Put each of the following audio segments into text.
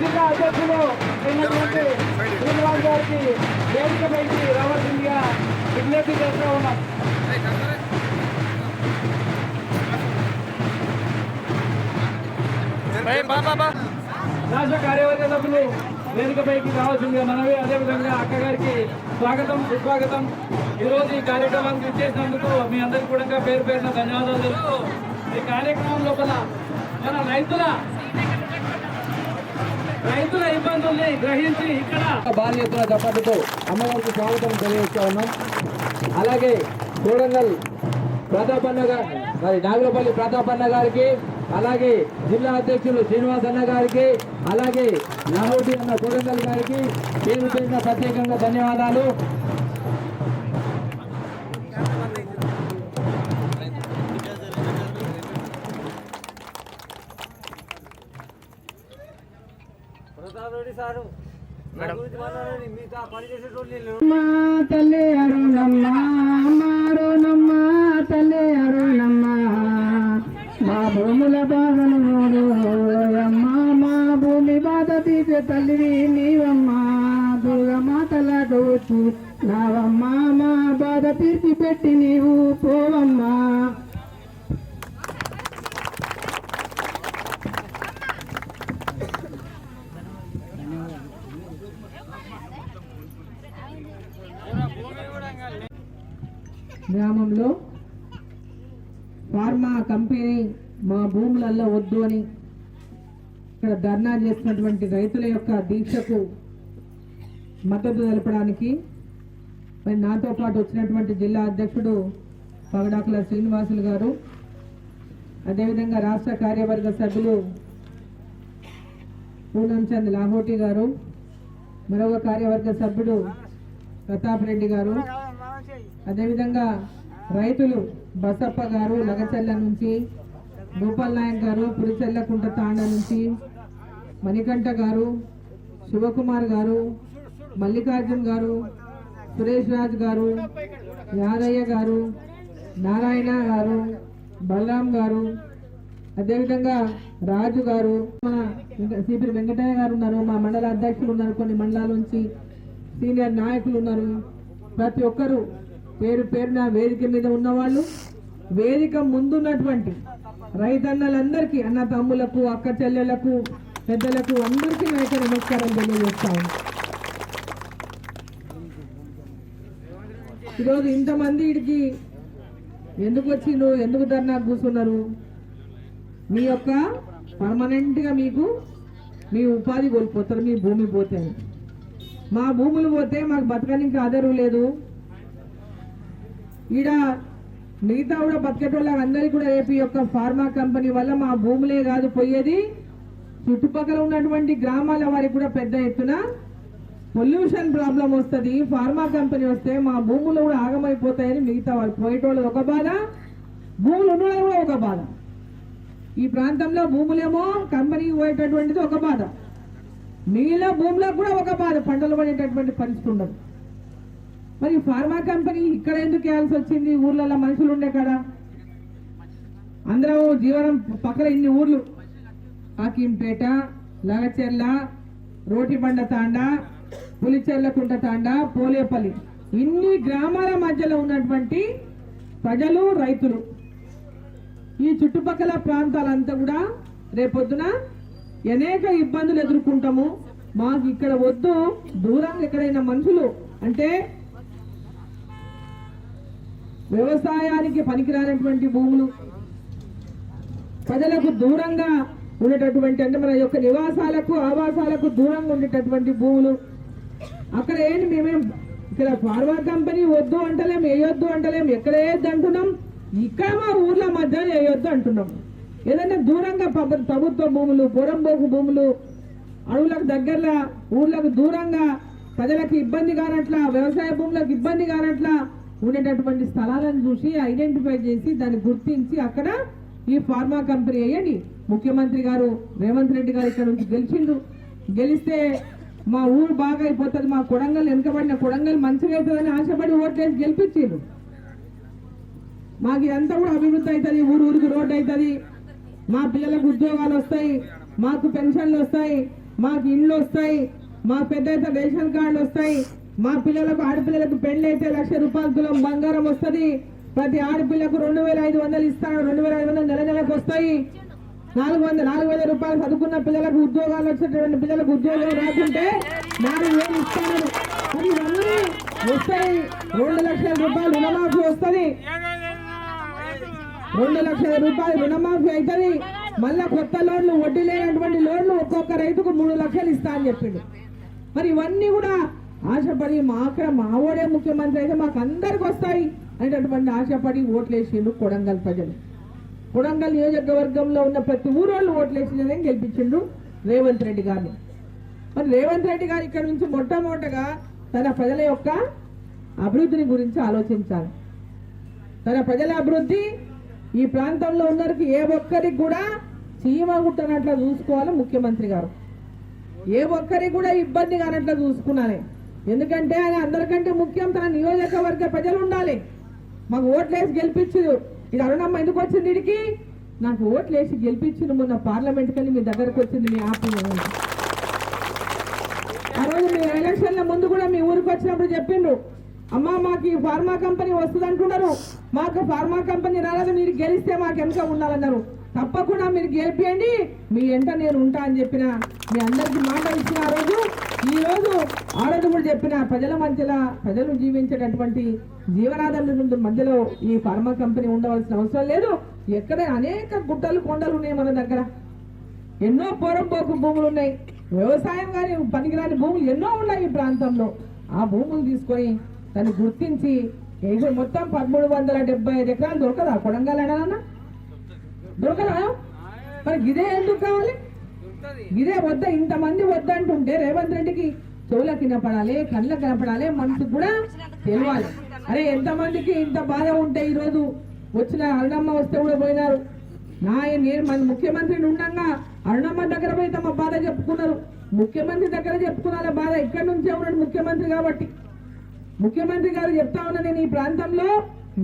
జిల్లా అధ్యక్షులు అయినటువంటి శ్రీనివాస్ గారికి వేదిక పైకి రావాల్సిందిగా విజ్ఞప్తి చేస్తూ ఉన్నాం. రాష్ట్ర కార్యవర్గ సభ్యులు వేదికపైకి రావాల్సిందిగా మనవి. అదేవిధంగా అక్క గారికి స్వాగతం సుస్వాగతం. ఈరోజు ఈ కార్యక్రమానికి ఇచ్చేసినందుకు మీ అందరికీ కూడా పేరు పేరున ధన్యవాదాలు తెలుపుతూ ఈ కార్యక్రమం లోపల మన రైతుల రైతుల ఇబ్బందుల్ని గ్రహించి ఇక్కడ భారీ ఎత్తున చప్పట్లతో అమ్మవారికి స్వాగతం తెలియజేస్తా ఉన్నాం. అలాగే కోడంగల్ ప్రతాపన్న గారు మరి నాగులపల్లి ప్రతాపన్న గారికి అలాగే జిల్లా అధ్యక్షులు శ్రీనివాస్ అన్న గారికి అలాగే నాగోటి అన్న కోడంగల్ గారికి పేరు పేరున ప్రత్యేకంగా ధన్యవాదాలు. తల్లి అరుణమ్మ మారునమ్మ తల్లి అరుణమ్మ. మా భూముల బాధలు మూడు అమ్మ మా భూమి బాధ తీసే తల్లివి నీవమ్మ. దుర్గమాతలకు వచ్చి నావమ్మ మా బాధ తీర్చి పెట్టి నీవు పోవమ్మా. గ్రామంలో ఫార్మా కంపెనీ మా భూములలో వద్దు అని ఇక్కడ ధర్నా చేసినటువంటి రైతుల యొక్క దీక్షకు మద్దతు తెలపడానికి మరి నాతో పాటు వచ్చినటువంటి జిల్లా అధ్యక్షుడు పగడాకుల శ్రీనివాసులు గారు అదేవిధంగా రాష్ట్ర కార్యవర్గ సభ్యులు పూనం చంద్ లాహోటి గారు మరొక కార్యవర్గ సభ్యుడు ప్రతాప్ రెడ్డి గారు అదేవిధంగా రైతులు బసప్ప గారు లగచెల్ల నుంచి గోపాల్ నాయక్ గారు పురిచెల్లకుంట తాండ నుంచి మణికంఠ గారు శివకుమార్ గారు మల్లికార్జున్ గారు సురేష్ రాజ్ గారు యాదయ్య గారు నారాయణ గారు బలరాం గారు అదేవిధంగా రాజు గారు మన సిపి వెంకటయ్య గారు ఉన్నారు మా మండల అధ్యక్షులు ఉన్నారు కొన్ని మండలాల నుంచి సీనియర్ నాయకులు ఉన్నారు. ప్రతి ఒక్కరూ పేరు పేరున వేదిక మీద ఉన్నవాళ్ళు వేదిక ముందున్నటువంటి రైతన్నలందరికీ అన్న తమ్ములకు అక్క చెల్లెలకు పెద్దలకు అందరికీ నా యొక్క నమస్కారం తెలియజేస్తాను ఈరోజు ఇంతమంది ఇడికి ఎందుకు వచ్చిండ్రు ఎందుకు ధర్నా కూర్చున్నారు? మీ యొక్క పర్మనెంట్గా మీకు మీ ఉపాధి కోల్పోతారు మీ భూమి పోతే. మా భూములు పోతే మాకు బతకడానికి ఆధారం లేదు. ఈడ మిగతా కూడా బతికేటోళ్ళ అందరికీ కూడా రేపు ఈ యొక్క ఫార్మా కంపెనీ వల్ల మా భూములే కాదు పోయేది. చుట్టుపక్కల ఉన్నటువంటి గ్రామాల వారికి కూడా పెద్ద ఎత్తున పొల్యూషన్ ప్రాబ్లం వస్తుంది. ఫార్మా కంపెనీ వస్తే మా భూములు కూడా ఆగమైపోతాయని మిగతా వాళ్ళు పోయేటోళ్ళు ఒక బాధ భూములు ఉన్న వాళ్ళు కూడా ఒక బాధ. ఈ ప్రాంతంలో భూములేమో కంపెనీకి పోయేటటువంటిది ఒక బాధ. మిగిలిన భూములకు కూడా ఒక బాధ పంటలు పడేటటువంటి పరిస్థితి ఉండదు. మరి ఫార్మా కంపెనీ ఇక్కడ ఎందుకు వేయాల్సి వచ్చింది? ఊర్లలో మనుషులు ఉండే కాడ. అందరం జీవనం పక్కన ఇన్ని ఊర్లు. ఆకింపేట లగచెర్ల రోటిబండ తాండా పులిచెర్లకుంట తాండా పోలేపల్లి. ఇన్ని గ్రామాల మధ్యలో ఉన్నటువంటి ప్రజలు రైతులు. ఈ చుట్టుపక్కల ప్రాంతాలంతా కూడా రేపొద్దున అనేక ఇబ్బందులు ఎదుర్కొంటాము. మాకు ఇక్కడ వద్దు. దూరంగా ఎక్కడైనా మనుషులు అంటే వ్యవసాయానికి పనికిరానటువంటి భూములు. ప్రజలకు దూరంగా ఉండేటటువంటి అంటే మన యొక్క నివాసాలకు ఆవాసాలకు దూరంగా ఉండేటటువంటి భూములు. అక్కడ ఏంటి మేమేం ఇక్కడ ఫార్మా కంపెనీ వద్దు అంటలేం వేయొద్దు అంటలేం ఎక్కడ వేయొద్దు అంటున్నాం? ఇక్కడ మా ఊర్ల మధ్య వేయొద్దు అంటున్నాం. ఏదైనా దూరంగా ప్రభుత్వ భూములు పొరంబోకు భూములు అడవులకు దగ్గరలో ఊర్లకు దూరంగా ప్రజలకు ఇబ్బంది కానట్లా వ్యవసాయ భూములకు ఇబ్బంది కానట్లా ఉండేటటువంటి స్థలాలను చూసి ఐడెంటిఫై చేసి దాన్ని గుర్తించి అక్కడ ఈ ఫార్మా కంపెనీ వేయండి ముఖ్యమంత్రి గారు రేవంత్ రెడ్డి గారు ఇక్కడ నుంచి గెలిచిండు. గెలిస్తే మా ఊరు బాగా అయిపోతుంది మా కొడంగల్ వెనుకబడిన కొడంగల్ మంచిగా అవుతుందని ఆశపడి ఓట్లేసి గెలిపించిండు. మాకు ఇదంతా కూడా అభివృద్ధి అవుతుంది ఊరు ఊరికి రోడ్డు అవుతుంది మా పిల్లలకు ఉద్యోగాలు వస్తాయి మాకు పెన్షన్లు వస్తాయి మాకు ఇండ్లు వస్తాయి మా పెద్ద రేషన్ కార్డులు వస్తాయి. మా పిల్లలకు ఆడపిల్లలకు పెళ్ళి అయితే లక్ష రూపాయల తులం బంగారం వస్తుంది. ప్రతి ఆడపిల్లకు రెండు వేల ఐదు వందలు ఇస్తాను. రెండు వేల ఐదు వందలు నెల నెలకు వస్తాయి. నాలుగు వందల నాలుగు వేల రూపాయలు చదువుకున్న పిల్లలకు ఉద్యోగాలు వచ్చేటువంటి పిల్లలకు ఉద్యోగం రాకుంటే నాలుగు వేలు ఇస్తాను. అది వస్తాయి. రెండు లక్షల రూపాయలు రుణమాఫీ వస్తుంది. రెండు లక్షల రూపాయలు రుణమాఫీ అవుతుంది మళ్ళా కొత్త లోన్లు వడ్డీ లేనటువంటి లోన్లు ఒక్కొక్క రైతుకు మూడు లక్షలు ఇస్తా అని చెప్పిండు. మరి ఇవన్నీ కూడా ఆశపడి మా అక్కడ మా ముఖ్యమంత్రి అయితే మాకు అందరికి వస్తాయి అనేటటువంటి ఆశపడి ఓట్లేసిండు కొడంగల్ ప్రజలు. కొడంగల్ నియోజకవర్గంలో ఉన్న ప్రతి ఊరోళ్ళు ఓట్లేసిందని గెలిపించిండు రేవంత్ రెడ్డి గారిని. మరి రేవంత్ రెడ్డి గారు ఇక్కడ నుంచి మొట్టమొదటగా తన ప్రజల యొక్క అభివృద్ధిని గురించి ఆలోచించాలి. తన ప్రజల అభివృద్ధి ఈ ప్రాంతంలో ఉన్నరికి ఏ ఒక్కరికి కూడా చీమ గుట్టనట్లా చూసుకోవాలి ముఖ్యమంత్రి గారు. ఏ ఒక్కరికి కూడా ఇబ్బంది కానట్లా చూసుకున్నానే. ఎందుకంటే ఆయన అందరికంటే ముఖ్యం తన నియోజకవర్గ ప్రజలు ఉండాలి మాకు ఓట్లేసి గెలిపించదు ఇది అరుణమ్మ ఎందుకు వచ్చింది ఇడికి? నాకు ఓట్లేసి గెలిపించింది మొన్న పార్లమెంట్ కని మీ దగ్గరకు వచ్చింది మీ యాప్ ఆ రోజు మీ ఎలక్షన్ల ముందు కూడా మీ ఊరికి వచ్చినప్పుడు చెప్పిండ్రు. అమ్మా మాకు ఈ ఫార్మా కంపెనీ వస్తుంది అంటున్నారు మాకు ఫార్మా కంపెనీ రాలేదు మీరు గెలిస్తే మాకు ఎంత ఉండాలన్నారు. తప్పకుండా మీరు గెలిపియండి. మీ ఎంట నేను ఉంటా అని చెప్పిన మీ అందరికి మాట ఇచ్చిన ఈరోజు రోజు ఈ రోజు చెప్పిన ప్రజల మధ్యలో ప్రజలు జీవించేటటువంటి జీవనాధార మధ్యలో ఈ ఫార్మా కంపెనీ ఉండవలసిన అవసరం లేదు. ఎక్కడ అనేక గుట్టలు కొండలు ఉన్నాయి మన దగ్గర. ఎన్నో పోరంపోకు భూములు ఉన్నాయి. వ్యవసాయం కానీ పనికిరాని భూములు ఎన్నో ఉన్నాయి ఈ ప్రాంతంలో. ఆ భూములు తీసుకొని దాన్ని గుర్తించి మొత్తం పదమూడు వందల డెబ్బై ఐదు ఎకరాలు దొరకదా? కొడంగల్ దొరకదా? మరి గిదే ఎందుకు కావాలి? ఇదే వద్ద ఇంతమంది వద్దంటుంటే రేవంత్ రెడ్డికి చెవుల కనపడాలి కళ్ళకు కనపడాలి మనసు కూడా తెలియాలి అరే ఎంతమందికి ఇంత బాధ ఉంటే ఈరోజు వచ్చిన అరుణమ్మ వస్తే కూడా పోయినారు? నా నేను మన ముఖ్యమంత్రిని ఉండగా అరుణమ్మ దగ్గర పోయి తమ బాధ చెప్పుకున్నారు. ముఖ్యమంత్రి దగ్గర చెప్పుకున్నారా బాధ. ఎక్కడి నుంచే ఉన్నాడు ముఖ్యమంత్రి కాబట్టి. ముఖ్యమంత్రి గారు చెప్తా ఉన్నా నేను ఈ ప్రాంతంలో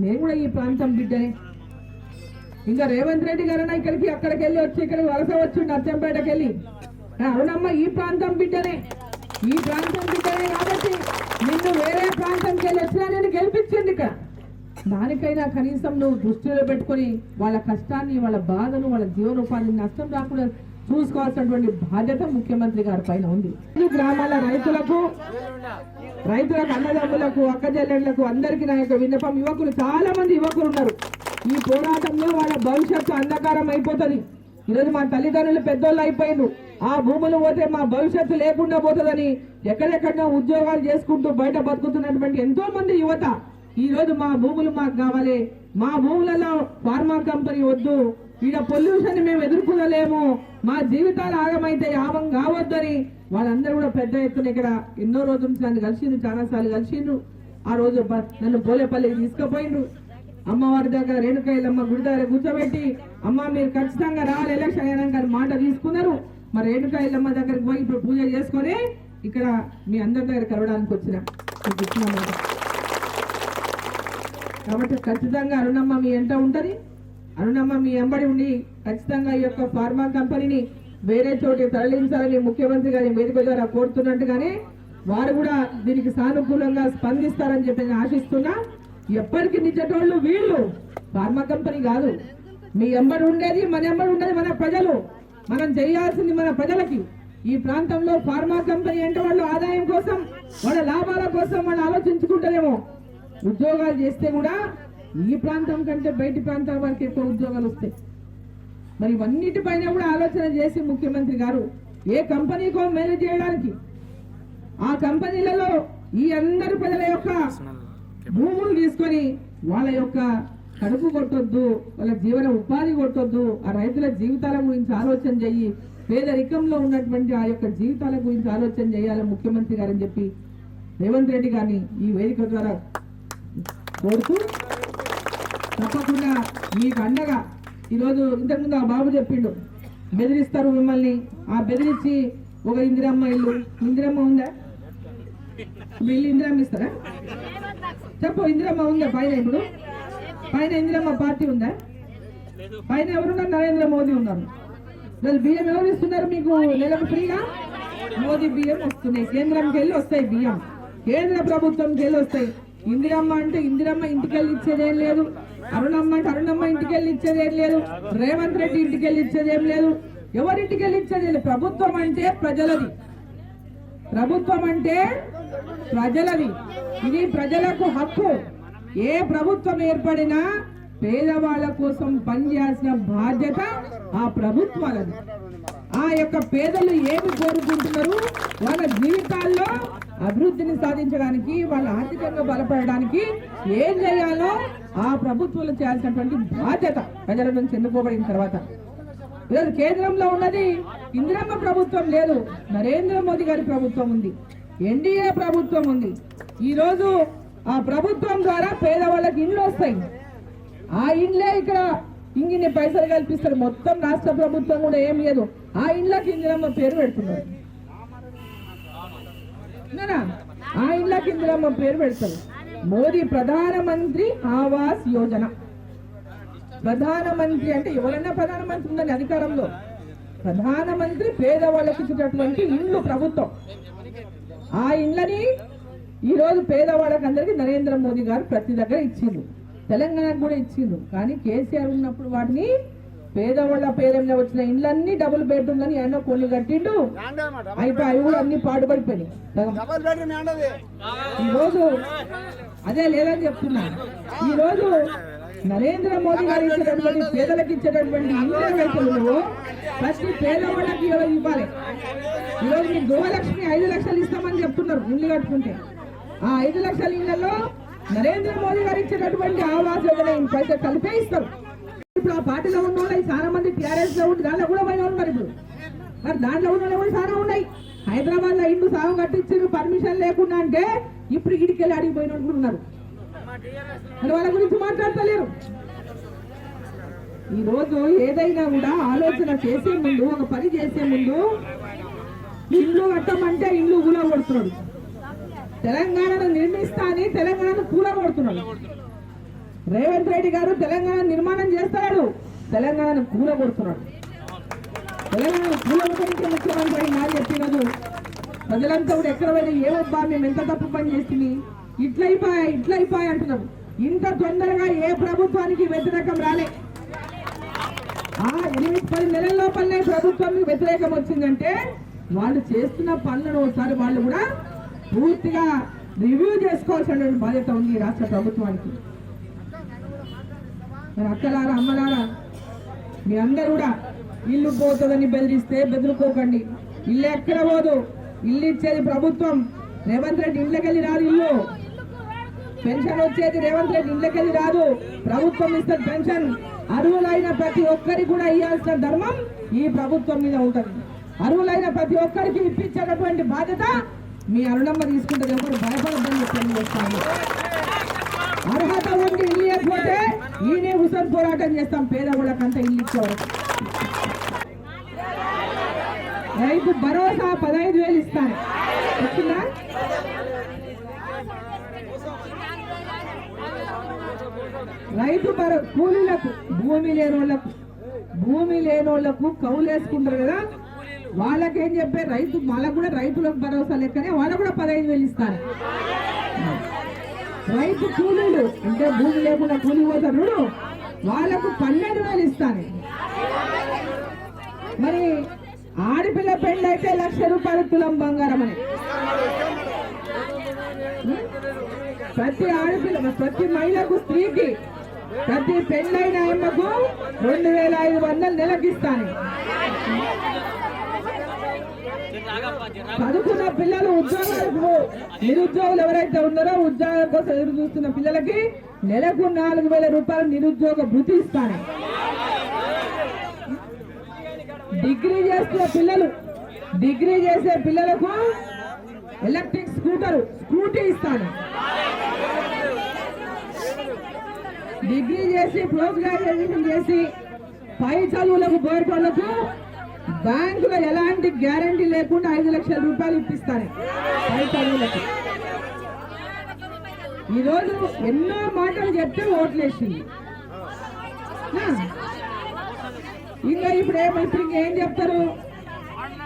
నేను కూడా ఈ ప్రాంతం బిడ్డనే. ఇంకా రేవంత్ రెడ్డి గారైనా ఇక్కడికి అక్కడికి వెళ్ళి వచ్చి ఇక్కడికి వలస వచ్చిండు అచ్చంపేటకి వెళ్ళి. అవునమ్మా ఈ ప్రాంతం బిడ్డనే. ఈ ప్రాంతం బిడ్డనే కాబట్టి నిన్ను వేరే ప్రాంతంకి వెళ్ళి వచ్చినా నేను గెలిపించింది ఇక్కడ. దానికైనా కనీసం నువ్వు దృష్టిలో పెట్టుకొని వాళ్ళ కష్టాన్ని వాళ్ళ బాధను వాళ్ళ జీవనోపాధిని నష్టం రాకుండా చూసుకోవాల్సినటువంటి బాధ్యత ముఖ్యమంత్రి గారి పైన ఉంది. ఈ గ్రామాల రైతులకు రైతులకు అన్నదమ్ములకు అక్కజల్లెళ్ళకు అందరికీ నా యొక్క విన్నపం. యువకులు చాలా మంది యువకులు ఉన్నారు. ఈ పోరాటంలో వాళ్ళ భవిష్యత్తు అంధకారం అయిపోతుంది. ఈరోజు మా తల్లిదండ్రులు పెద్దోళ్ళు అయిపోయిండ్రు. ఆ భూములు పోతే మా భవిష్యత్తు లేకుండా పోతుందని ఎక్కడెక్కడో ఉద్యోగాలు చేసుకుంటూ బయట బతుకుతున్నటువంటి ఎంతో మంది యువత ఈరోజు మా భూములు మాకు కావాలి. మా భూములలో ఫార్మా కంపెనీ వద్దు. ఈడ పొల్యూషన్ మేము ఎదుర్కొనలేము. మా జీవితాలు ఆగమైతే యావం కావద్దని వాళ్ళందరూ కూడా పెద్ద ఎత్తున ఇక్కడ ఎన్నో రోజుల నుంచి నన్ను కలిసిండ్రు చాలాసార్లు కలిసిండ్రు. ఆ రోజు నన్ను పోలేపల్లికి తీసుకుపోయిండ్రు. అమ్మవారి దగ్గర రేణుకాయలమ్మ గుడి దగ్గర కూర్చోబెట్టి అమ్మ మీరు ఖచ్చితంగా రావాలి ఎలక్షన్ అయినాక మాట తీసుకున్నారు. మరి రేణుకాయలమ్మ దగ్గరికి పోయి ఇప్పుడు పూజ చేసుకొని ఇక్కడ మీ అందరి దగ్గర కలవడానికి వచ్చిన కాబట్టి ఖచ్చితంగా అరుణమ్మ మీ ఎంట ఉంటుంది. అరుణమ్మ మీ ఎంబడి ఉండి ఖచ్చితంగా ఈ యొక్క ఫార్మా కంపెనీని వేరే చోటు తరలించాలని ముఖ్యమంత్రి గారి వేదిక ద్వారా కోరుతున్నట్టుగానే వారు కూడా దీనికి సానుకూలంగా స్పందిస్తారని చెప్పి ఆశిస్తున్నా. ఎప్పటికీ నిజటోళ్ళు వీళ్ళు. ఫార్మా కంపెనీ కాదు. మీ ఎంబడి ఉండేది మన ఎంబడి ఉండేది మన ప్రజలు. మనం చేయాల్సింది మన ప్రజలకి. ఈ ప్రాంతంలో ఫార్మా కంపెనీ అంటే వాళ్ళు ఆదాయం కోసం వాళ్ళ లాభాల కోసం వాళ్ళు ఆలోచించుకుంటారేమో ఉద్యోగాలు చేస్తే కూడా ఈ ప్రాంతం కంటే బయటి ప్రాంతాల వారికి ఎక్కువ ఉద్యోగాలు వస్తాయి. మరి ఇవన్నిటిపైన కూడా ఆలోచన చేసి ముఖ్యమంత్రి గారు ఏ కంపెనీకో మేనేజ్ చేయడానికి. ఆ కంపెనీలలో ఈ అందరి ప్రజల యొక్క భూములు తీసుకొని వాళ్ళ యొక్క కడుపు కొట్టొద్దు వాళ్ళ జీవన ఉపాధి కొట్టొద్దు ఆ రైతుల జీవితాల గురించి ఆలోచన చెయ్యి. పేదరికంలో ఉన్నటువంటి ఆ యొక్క జీవితాల గురించి ఆలోచన చేయాలి ముఖ్యమంత్రి గారని చెప్పి రేవంత్ రెడ్డి గారిని ఈ వేదిక ద్వారా కోరుతూ తప్పకుండా మీకు అండగా ఈరోజు ఇంతకుముందు ఆ బాబు చెప్పిండు బెదిరిస్తారు మిమ్మల్ని ఆ బెదిరించి ఒక ఇందిరమ్మ ఇల్లు ఇందిరమ్మ ఉందా? వీళ్ళు ఇందిరమ్మ ఇస్తారా? చెప్పు ఇందిరమ్మ ఉందా? పైన ఇప్పుడు? పైన ఇందిరమ్మ పార్టీ ఉందా? పైన ఎవరున్నారు? నరేంద్ర మోదీ ఉన్నారు. వాళ్ళు బియ్యం ఎవరు ఇస్తున్నారు మీకు? నెలకు ఫ్రీగా? మోదీ బియ్యం వస్తున్నాయి. కేంద్రంకి వెళ్ళి వస్తాయి బియ్యం. కేంద్ర ప్రభుత్వంకి వెళ్ళి వస్తాయి. ఇందిరమ్మ అంటే ఇందిరమ్మ ఇంటికి వెళ్ళి ఇచ్చేదేం లేదు. అరుణమ్మ అంటే అరుణమ్మ ఇంటికి వెళ్ళి ఇచ్చేదేం లేదు. రేవంత్ రెడ్డి ఇంటికి వెళ్ళి ఇచ్చేదేం లేదు. ఎవరింటికి వెళ్ళి ఇచ్చేది లేదు. ప్రభుత్వం అంటే ప్రజలది. ప్రభుత్వం అంటే ప్రజలది. ఇది ప్రజలకు హక్కు. ఏ ప్రభుత్వం ఏర్పడినా పేదవాళ్ళ కోసం పనిచేయాల్సిన బాధ్యత ఆ ప్రభుత్వాలది. ఆ యొక్క పేదలు ఏమి కోరుకుంటున్నారు? వాళ్ళ జీవితాల్లో అభివృద్ధిని సాధించడానికి వాళ్ళ ఆర్థికంగా బలపడడానికి ఏం చేయాలో ఆ ప్రభుత్వాలు చేయాల్సినటువంటి బాధ్యత ప్రజల నుంచి ఎన్నుకోబడిన తర్వాత. ఈరోజు కేంద్రంలో ఉన్నది ఇందిరమ్మ ప్రభుత్వం లేదు. నరేంద్ర మోదీ గారి ప్రభుత్వం ఉంది. ఎన్డీఏ ప్రభుత్వం ఉంది. ఈ రోజు ఆ ప్రభుత్వం ద్వారా పేదవాళ్ళకి ఇండ్లు వస్తాయి. ఆ ఇండ్లే ఇక్కడ ఇంగిన్ని పైసలు కల్పిస్తారు. మొత్తం రాష్ట్ర ప్రభుత్వం కూడా ఏం లేదు ఆ ఇండ్లకి ఇందిరమ్మ పేరు పెడుతున్నారు. ఆ ఇండ్లకి ఇందిరమ్మ పేరు పెడతారు మోదీ ప్రధానమంత్రి ఆవాస్ యోజన. ప్రధానమంత్రి అంటే ఎవరైనా ప్రధానమంత్రి ఉందని అధికారంలో. ప్రధానమంత్రి పేదవాళ్ళకి ఇచ్చేటటువంటి ఇండ్లు ప్రభుత్వం. ఆ ఇండ్లని ఈ రోజు పేదవాళ్ళకి అందరికి నరేంద్ర మోదీ గారు ప్రతి దగ్గర ఇచ్చిండ్రు. తెలంగాణకు కూడా ఇచ్చిండ్రు. కానీ కేసీఆర్ ఉన్నప్పుడు వాటిని పేదవాళ్ళ పేరు మీద వచ్చిన ఇండ్లన్నీ డబుల్ బెడ్రూమ్లని ఎన్నో కొన్ని కట్టిండు. అయిపోయి అవి కూడా అన్ని పాడుపడిపోయినాయి. సగం. డబల్ బెడ్రూమ్ ఏంటది ఈ రోజు అదే లేదని చెప్తున్నా. ఈ రోజు నరేంద్ర మోదీ గారు ఇచ్చేటటువంటి పేదలకు ఇచ్చేటటువంటి ఇంటర్వ్యూలు ఫస్ట్ పేదవాళ్ళకి ఇవ్వాలి. ఈరోజు మీ గృహలక్ష్మి ఐదు లక్షలు ఇస్తామని చెప్తున్నారు ఇల్లు కట్టుకుంటే. ఆ ఐదు లక్షల ఇళ్ళలో నరేంద్ర మోదీ గారు ఇచ్చేటటువంటి ఆవాస్ యోజన పైసలు కలిపే ఇస్తారు. ఇప్పుడు ఆ పార్టీలో ఉన్న వాళ్ళు చాలా మంది టీఆర్ఎస్లో ఉండి దాంట్లో కూడా పోయిన ఉన్నారు ఇప్పుడు. మరి దాంట్లో ఉన్న వాళ్ళు కూడా చాలా ఉన్నాయి. హైదరాబాద్లో ఇండ్లు సాగు కట్టించారు పర్మిషన్ లేకుండా అంటే ఇప్పుడు ఇడికెళ్ళి అడిగిపోయిన వాళ్ళు కూడా ఉన్నారు. మరి వాళ్ళ గురించి మాట్లాడతలేరు. ఈ రోజు ఏదైనా కూడా ఆలోచన చేసే ముందు ఒక పని చేసే ముందు ఇల్లు కట్టమంటే ఇల్లు ఊల కొడుతున్నాడు తెలంగాణను నిర్మిస్తా అని తెలంగాణను కూల కొడుతున్నాడు రేవంత్ రెడ్డి గారు తెలంగాణ నిర్మాణం చేస్తాడు తెలంగాణను కూల కొడుతున్నాడు తెలంగాణ కూల గురించి ముఖ్యమంత్రి అని చెప్పినదు ప్రజలంతా కూడా ఎక్కడ పోయినా ఏమబ్బా మేము ఎంత తప్పు పని చేసింది? ఇట్లయిపోయా ఇట్లయిపోయా అంటున్నాం. ఇంత తొందరగా ఏ ప్రభుత్వానికి వ్యతిరేకం రాలే. ఆ ఎనిమిది పది నెలల లోపలనే ప్రభుత్వం వ్యతిరేకం వచ్చిందంటే వాళ్ళు చేస్తున్న పనులను ఒకసారి వాళ్ళు కూడా పూర్తిగా రివ్యూ చేసుకోవాల్సిన బాధ్యత ఉంది రాష్ట్ర ప్రభుత్వానికి. మరి అక్కలారా అమ్మలారా మీ అందరు కూడా ఇల్లు పోతుందని బెదిరిస్తే బెదిరిపోకండి. ఇల్లు ఎక్కడ పోదు? ఇల్లు ఇచ్చేది ప్రభుత్వం. రేవంత్ రెడ్డి ఇళ్ళకెళ్ళి రాదు ఇల్లు. పెన్షన్ వచ్చేది రేవంత్ రెడ్డి ఇళ్ళకెళ్ళి రాదు. ప్రభుత్వం ఇస్తుంది పెన్షన్ అర్హులైన ప్రతి ఒక్కరికి కూడా ఇవ్వాల్సిన ధర్మం ఈ ప్రభుత్వం మీద ఉంటుంది. అర్హులైన ప్రతి ఒక్కరికి ఇప్పించేటటువంటి బాధ్యత మీ అరుణమ్మ తీసుకుంటే ఎవరు భయపడద్దని చెప్పి అర్హత ఉండి ఇల్లు ఇవ్వకపోతే ఈయనే హుసన్ పోరాటం చేస్తాం. పేదవాళ్ళకంతా ఇల్లు ఇచ్చేవారు. రైతు భరోసా పదహైదు వేలు ఇస్తాను. వచ్చిందా రైతు భరో కూలీలకు భూమి లేని వాళ్ళకు భూమి లేని వాళ్ళకు కౌలు వేసుకుంటారు కదా? వాళ్ళకేం చెప్పే రైతు వాళ్ళకు కూడా రైతులకు భరోసా లెక్కనే వాళ్ళకు కూడా పదహైదు వేలు ఇస్తారు. రైతు కూలీలు అంటే భూమి లేకుండా కూలి పోతారు వాళ్ళకు పన్నెండు వేలు ఇస్తాను మరి ఆడపిల్ల పెళ్ళి అయితే లక్ష రూపాయలు తులం బంగారం అని. ప్రతి ఆడపిల్ల ప్రతి మహిళకు స్త్రీకి ప్రతి పెళ్ళైన అమ్మకు రెండు వేల ఐదు వందలు నెలకిస్తాను చదువుకున్న పిల్లలు ఉద్యోగాలకు నిరుద్యోగులు ఎవరైతే ఉన్నారో ఉద్యోగాల కోసం ఎదురు చూస్తున్న పిల్లలకి నెలకు నాలుగు వేల రూపాయలు నిరుద్యోగ భృతి ఇస్తాను డిగ్రీ చేస్తున్న పిల్లలు డిగ్రీ చేసే పిల్లలకు ఎలక్ట్రిక్ స్కూటర్ స్కూటీ ఇస్తాను. డిగ్రీ చేసి పోస్ట్ గ్రాడ్యుయేషన్ చేసి పై చదువులకు పోయేటోళ్ళకు బ్యాంకులో ఎలాంటి గ్యారంటీ లేకుండా ఐదు లక్షల రూపాయలు ఇప్పిస్తాను. పై చదువులకు. ఈరోజు ఎన్నో మాటలు చెప్తే ఓట్లేసింది. ఇంకా ఇప్పుడు ఏం ఇప్పుడు ఇంకేం చెప్తారు?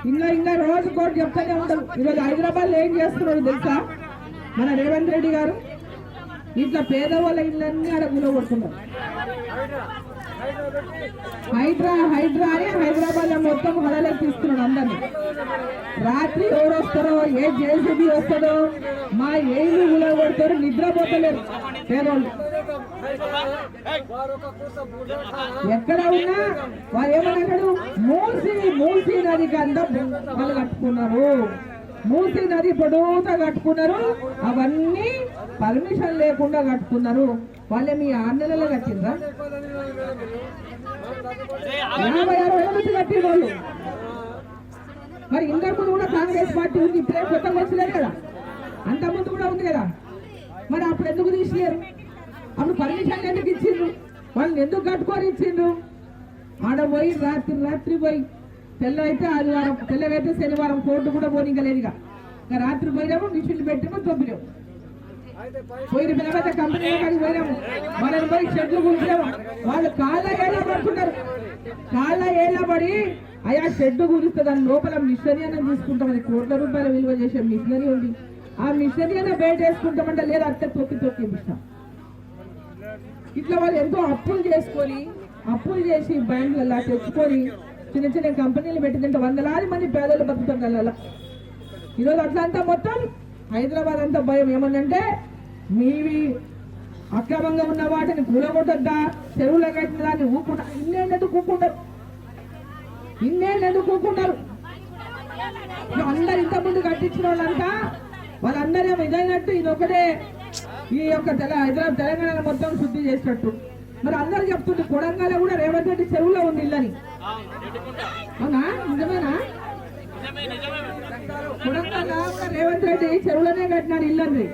ఇంకా ఇంకా రోజు కోటి చెప్తానే ఉంటారు. ఈరోజు హైదరాబాద్ ఏం చేస్తున్నారు తెలుసా? మన రేవంత్ రెడ్డి గారు. ఇట్లా పేదవాళ్ళ ఇళ్ళన్నీ ఆడ కొడుతున్నారు హైడ్రా హైడ్రా అని హైదరాబాద్ మొత్తం మొత్తం తీస్తున్నాడు అందరినీ. రాత్రి ఎవరు వస్తారో ఏ జేసీబీ వస్తుందో మా ఏళ్ళు గులో నిద్రపోతలేరు పేదోళ్ళు ఎక్కడ ఉన్నా వారు ఏమన్నాడు మూసి మూసి నదికి అంతా వాళ్ళు కట్టుకున్నారు. మూసి నది పొడవుతా కట్టుకున్నారు. అవన్నీ పర్మిషన్ లేకుండా కట్టుకున్నారు. వాళ్ళే మీ ఆరు నెలల్లో కట్టిందా యాభై అరవై ఏళ్ళ నుంచి కట్టిన వాళ్ళు మరి ఇంతకుముందు కూడా కాంగ్రెస్ పార్టీ ఉంది ఇప్పుడే కొత్తగా వచ్చలేదు కదా. అంత ముందు కూడా ఉంది కదా. మరి అప్పుడు ఎందుకు తీసిలేరు? అప్పుడు పర్మిషన్ ఎందుకు ఇచ్చిండ్రు? వాళ్ళని ఎందుకు కట్టుకొని ఇచ్చిండ్రు? ఆడ పోయి రాత్రి రాత్రి పోయి తెల్ల అయితే ఆదివారం తెల్లవైతే శనివారం కోర్టు కూడా పోనీకలేదుగా ఇంకా. ఇక రాత్రి పోయినాము మిషన్లు పెట్టినాము తొమ్మిదాము పోయిన పెద్ద కంపెనీ పోయినాము. వాళ్ళని పోయి షెడ్లు కూర్చున్నాము వాళ్ళు కాళ్ళ ఏళ్ళ పడుతున్నారు కాళ్ళ ఏలా పడి అయా షెడ్ కూలిస్తే దాని లోపల మిషనరీ అని అది కోట్ల రూపాయల విలువ చేసే మిషనరీ ఉంది. ఆ మిషనరీ అయినా బయట వేసుకుంటామంటే లేదా అత్తే తొక్కి తొక్కి ఇస్తాం ఇట్లా వాళ్ళు ఎంతో అప్పులు చేసుకొని అప్పులు చేసి బ్యాంకులలో తెచ్చుకొని చిన్న చిన్న కంపెనీలు పెట్టిందంటే వందలాది మంది పేదలు బతుకుతున్నారు అలా ఈరోజు అట్లా అంతా మొత్తం హైదరాబాద్ అంతా భయం. ఏమన్నంటే మీవి అక్రమంగా ఉన్న వాటిని కూలగొట్టద్దా? చెరువులో కట్టిన దాన్ని ఊపుకుంటా? ఇన్నేళ్ళు కూకుంటారు ఇన్నేళ్ళు కూకుంటారు అందరు ఇంతకుముందు కట్టించిన వాళ్ళంతా వాళ్ళందరూ ఇదైనట్టు ఇది ఒకటే ఈ యొక్క తెల హైదరాబాద్ తెలంగాణ మొత్తం శుద్ధి చేసినట్టు. మరి అందరూ చెప్తుంది కొడంగల్ కూడా రేవంత్ రెడ్డి చెరువులో ఉంది ఇల్లని. అవునా? నిజమేనా? రేవంత్ రెడ్డి చెరువులోనే కట్టినాడు ఇల్లు అంది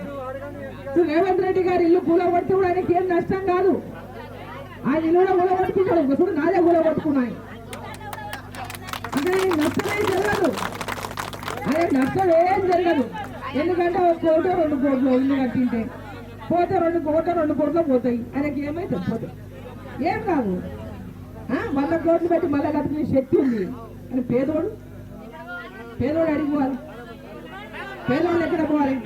రేవంత్ రెడ్డి గారి ఇల్లు కూలగొడితే కూడా ఆయనకి ఏం నష్టం కాదు. ఆయన ఇల్లు కూడా కూలగొట్టుకున్నాడు ఇప్పుడు నాదే కూలగొట్టుకున్నాయి. అంటే నష్టమే జరగదు. ఆయన నష్టం ఏం జరగదు. ఎందుకంటే ఒక కోట రెండు కోట్లు ఇల్లు కట్టింటే. పోతే రెండు కోట రెండు కోట్లు పోతాయి. ఆయనకి ఏమైతే పోతాయి ఏం కాదు. వంద కోట్లు పెట్టి మళ్ళీ కట్టుకునే శక్తి ఉంది. అని పేదోడు? పేదోడు అడిగి పోవాలి? పేదోళ్ళు ఎక్కడ పోవాలి?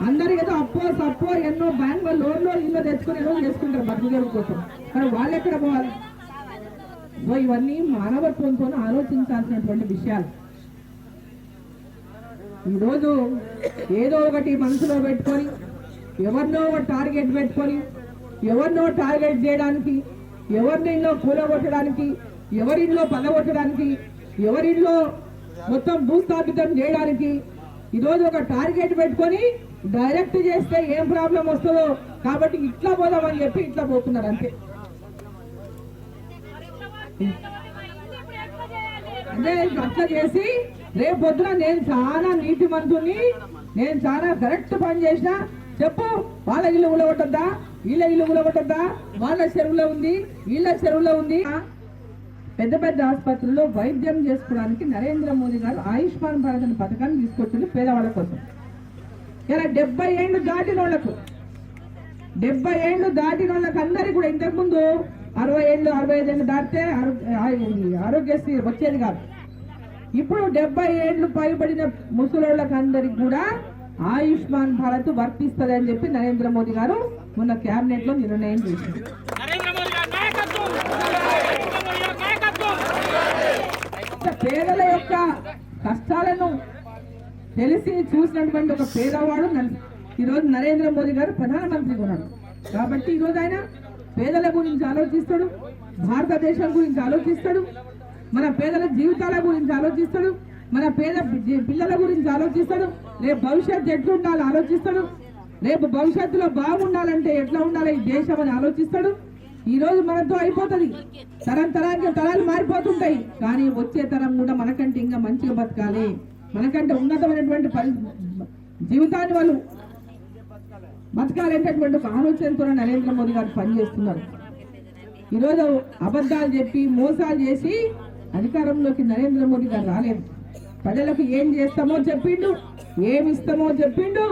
అందరు ఏదో అప్పో సప్పో ఎన్నో బ్యాంకులో లోన్లో ఇల్లు తెచ్చుకొని ఏదో చేసుకుంటారు బతుకుదేరు కోసం. కానీ వాళ్ళు ఎక్కడ పోవాలి? సో ఇవన్నీ మానవత్వంతో ఆలోచించాల్సినటువంటి విషయాలు. ఈరోజు ఏదో ఒకటి మనసులో పెట్టుకొని ఎవరినో ఒక టార్గెట్ పెట్టుకొని ఎవరినో టార్గెట్ చేయడానికి ఎవరినిలో కూలగొట్టడానికి ఎవరిలో పదగొట్టడానికి ఎవరిలో మొత్తం భూస్థాపితం చేయడానికి ఈరోజు ఒక టార్గెట్ పెట్టుకొని డైరెక్ట్ చేస్తే ఏం ప్రాబ్లం వస్తుందో కాబట్టి ఇట్లా పోదామని చెప్పి ఇట్లా పోతున్నారు అంతే. అంటే అట్లా చేసి రేపు పొద్దున నేను చాలా నీటి మంతుని నేను చాలా కరెక్ట్ పని చేసిన చెప్పు వాళ్ళ ఇల్లు ఉలగొట్టద్దా వీళ్ళ ఇల్లు ఉలగొట్టద్దా వాళ్ళ చెరువులో ఉంది వీళ్ళ చెరువులో ఉంది. పెద్ద పెద్ద ఆసుపత్రుల్లో వైద్యం చేసుకోవడానికి నరేంద్ర మోదీ గారు ఆయుష్మాన్ భారత్ అనే పథకాన్ని తీసుకొచ్చింది పేదవాళ్ళ కోసం. ఇలా డెబ్బై ఏళ్ళు దాటిన వాళ్ళకు డెబ్బై ఏళ్ళు దాటిన వాళ్ళకి అందరికి కూడా ఇంతకుముందు అరవై ఏళ్ళు అరవై ఐదు ఏళ్ళు దాటితే ఆరోగ్యశ్రీ వచ్చేది కాదు. ఇప్పుడు డెబ్బై ఏళ్ళు పైబడిన ముసలోళ్ళకి అందరికి కూడా ఆయుష్మాన్ భారత్ వర్తిస్తుంది అని చెప్పి నరేంద్ర మోదీ గారు మొన్న కేబినెట్లో నిర్ణయం చేశారు. పేదల యొక్క కష్టాలను తెలిసి చూసినటువంటి ఒక పేదవాడు ఈరోజు నరేంద్ర మోదీ గారు ప్రధానమంత్రిగా ఉన్నాడు. కాబట్టి ఈరోజు ఆయన పేదల గురించి ఆలోచిస్తాడు భారతదేశం గురించి ఆలోచిస్తాడు మన పేదల జీవితాల గురించి ఆలోచిస్తాడు మన పేద పిల్లల గురించి ఆలోచిస్తాడు రేపు భవిష్యత్తు ఎట్లుండాలో ఆలోచిస్తాడు రేపు భవిష్యత్తులో బాగుండాలంటే ఎట్లా ఉండాలి ఈ దేశం అని ఆలోచిస్తాడు ఈ రోజు మనతో అయిపోతుంది. తరం తరానికి తరాలు మారిపోతుంటాయి. కానీ వచ్చే తరం కూడా మనకంటే ఇంకా మంచిగా బతకాలి. మనకంటే ఉన్నతమైనటువంటి పరి జీవితాన్ని వాళ్ళు బతకాలనేటటువంటి ఒక ఆలోచనతో నరేంద్ర మోదీ గారు పనిచేస్తున్నారు. ఈరోజు అబద్ధాలు చెప్పి మోసాలు చేసి అధికారంలోకి నరేంద్ర మోదీ గారు రాలేదు. ప్రజలకు ఏం చేస్తామో చెప్పిండు ఏమి ఇస్తామో చెప్పిండు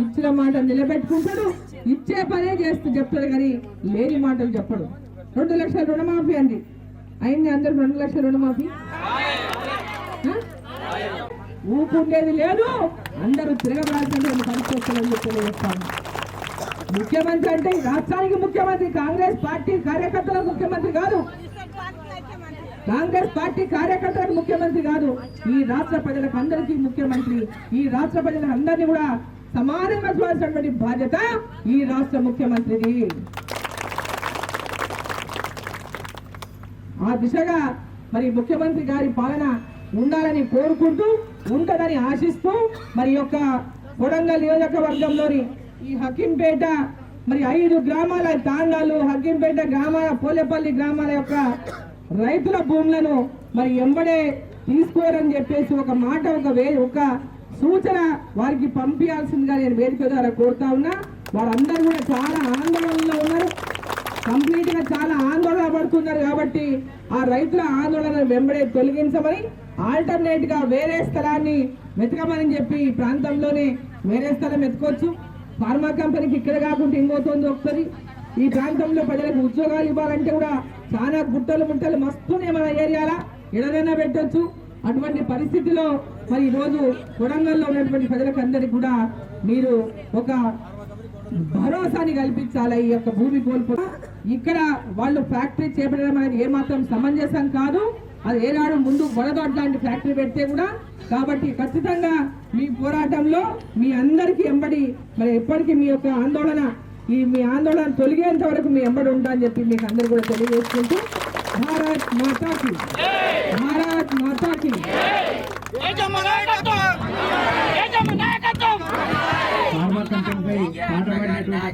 ఇచ్చిన మాట నిలబెట్టుకుంటాడు ఇచ్చే పనే చేస్తూ చెప్తాడు కానీ లేని మాటలు చెప్పడు. రెండు లక్షల రుణమాఫీ అండి. అయింది అందరు రెండు లక్షల రుణమాఫీ? ఆ? లేదు అందరూ తిరగబడాల్సినటువంటి పరిస్థితి చెప్పి తెలియజేస్తాను ముఖ్యమంత్రి అంటే ఈ రాష్ట్రానికి ముఖ్యమంత్రి కాంగ్రెస్ పార్టీ కార్యకర్తలకు ముఖ్యమంత్రి కాదు కాంగ్రెస్ పార్టీ కార్యకర్తలకు ముఖ్యమంత్రి కాదు ఈ రాష్ట్ర ప్రజలకు అందరికీ ముఖ్యమంత్రి. ఈ రాష్ట్ర ప్రజలకు అందరినీ కూడా సమానంగా చూడాల్సినటువంటి బాధ్యత ఈ రాష్ట్ర ముఖ్యమంత్రిది. ఆ దిశగా మరి ముఖ్యమంత్రి గారి పాలన ఉండాలని కోరుకుంటూ ఉంటదని ఆశిస్తూ మరి యొక్క కొడంగల్ నియోజకవర్గంలోని ఈ హకీంపేట మరి ఐదు గ్రామాల తాండాలు హకీంపేట గ్రామాల పోలేపల్లి గ్రామాల యొక్క రైతుల భూములను మరి ఎంబడే తీసుకోరని చెప్పేసి ఒక మాట ఒక వే ఒక సూచన వారికి పంపించాల్సిందిగా నేను వేదిక ద్వారా కోరుతా ఉన్నా. వారందరూ కూడా చాలా ఆందోళనలో ఉన్నారు. కంప్లీట్గా చాలా ఆందోళన పడుతున్నారు కాబట్టి ఆ రైతుల ఆందోళన వెంబడే తొలగించమని ఆల్టర్నేట్గా వేరే స్థలాన్ని వెతకమని చెప్పి ఈ ప్రాంతంలోనే వేరే స్థలం వెతకొచ్చు. ఫార్మా కంపెనీకి ఇక్కడ కాకుండా ఇంకోతోంది ఒకసారి ఈ ప్రాంతంలో ప్రజలకు ఉద్యోగాలు ఇవ్వాలంటే కూడా చాలా గుట్టలు ముట్టలు మస్తున్నాయి మన ఏరియాల ఎడదైనా పెట్టచ్చు. అటువంటి పరిస్థితిలో మరి ఈరోజు రోజు కొడంగల్లో ఉన్నటువంటి ప్రజలకు అందరికీ కూడా మీరు ఒక భరోసాని కల్పించాలి ఈ యొక్క భూమి కోల్పో? ఇక్కడ వాళ్ళు ఫ్యాక్టరీ చేపట్టడం అనేది ఏమాత్రం సమంజసం కాదు. అది ఏనాడు ముందు వడదొడ్ లాంటి ఫ్యాక్టరీ పెడితే కూడా కాబట్టి ఖచ్చితంగా మీ పోరాటంలో మీ అందరికీ ఎంబడి మరి ఎప్పటికీ మీ యొక్క ఆందోళన ఈ మీ ఆందోళన తొలగేంత వరకు మీ ఎంబడి ఉంటా అని చెప్పి మీకు అందరు కూడా తెలియజేసుకుంటూ భారత్ మాతాకి భారత్ మాతాకి. పాట పాడినటువంటి